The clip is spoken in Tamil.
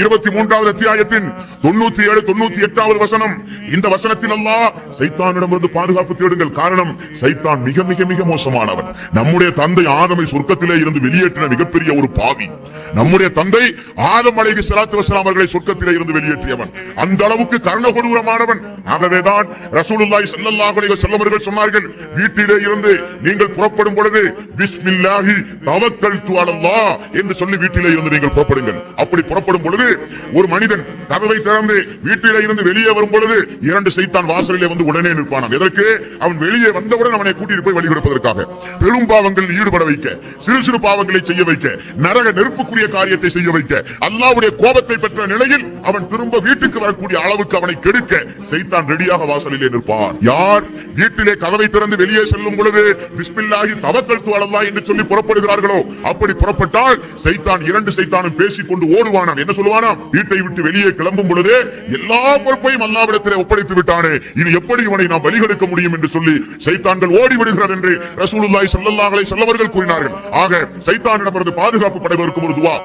இருபத்தி மூன்றாவது அத்தியாயத்தின் தொண்ணூத்தி ஏழு தொண்ணூத்தி எட்டாவது வசனம். இந்த வசனத்தில் அல்லாஹ் சைத்தானிடமிருந்து பாதுகாப்பு தேடுங்கள். காரணம் சைத்தான் மிக மிக மிக மோசமானவன். நம்முடைய தந்தை ஆதமை சொர்க்கத்திலே இருந்து வெளியேற்றின மிகப்பெரிய ஒரு பாவி. நம்முடைய தந்தை ஆதம் அழகி சலாத்து வசலாம் அவர்களை சொர்க்கத்திலே இருந்து வெளியேற்றியவன். அந்த அளவுக்கு கர்ண கொடூரமானவன் ஆகவேதான் ரசூலுல்லாய் ஸல்லல்லாஹு அலைஹி வஸல்லம் அவர்கள் சொன்னார்கள் வீட்டிலே இருந்து நீங்கள் புறப்படும் பொழுது பிஸ்மில்லாஹி தவக்கல்து அலல்லாஹ் என்று சொல்லி வீட்டிலே இருந்து நீங்கள் புறப்படுங்கள். அப்படி புறப்படும் பொழுது ஒரு மனிதன் கதவை திறந்து வீட்டில இருந்து வெளியே வரும் பொழுது இரண்டு சைத்தான் வாசலிலே வந்து உடனே நிற்பானாம். எதற்கு? அவன் வெளியே வந்தவுடன் அவனை கூட்டிட்டு போய் வழிகொடுப்பதற்காக பெரும் பாவங்களில் ஈடுபட வைக்க சிறு சிறு பாவங்களை செய்ய வைக்க நரக நெருப்புக்குரிய காரியத்தை செய்ய வைக்க அல்லாவுடைய கோபத்தை பெற்ற நிலையில் அவன் திரும்ப வீட்டுக்கு வரக்கூடிய அளவுக்கு அவனை கெடுக்க செய்தான் ரெடியாக வாசலிலே நிற்பான். யார்? வீட்டிலே கதவை திறந்து வெளியே செல்லும் பொழுது பிஸ்மில்லாஹி தவக்கல் துவலல்லா என்று சொல்லி புறப்படுகிறார்களோ அப்படி புறப்பட்டால் சைத்தான் இரண்டு சைத்தானும் பேசிக்கொண்டு கொண்டு ஓடுவானாம் என்ன சொல்லுவானாம் வீட்டை விட்டு வெளியே கிளம்பும் பொழுது எல்லா பொறுப்பையும் அல்லாவிடத்தில் ஒப்படைத்து விட்டானே. இனி எப்படி இவனை நாம் வழிகெடுக்க முடியும் என்று சொல்லி சைத்தான்கள் ஓடி விடுகிறது என்று ரசூலுல்லாய் ஸல்லல்லாஹு செல்லவர்கள் கூறினார்கள். ஆக சைத்தானிடமிருந்து பாதுகாப்பு படைவதற்கு ஒரு துவா.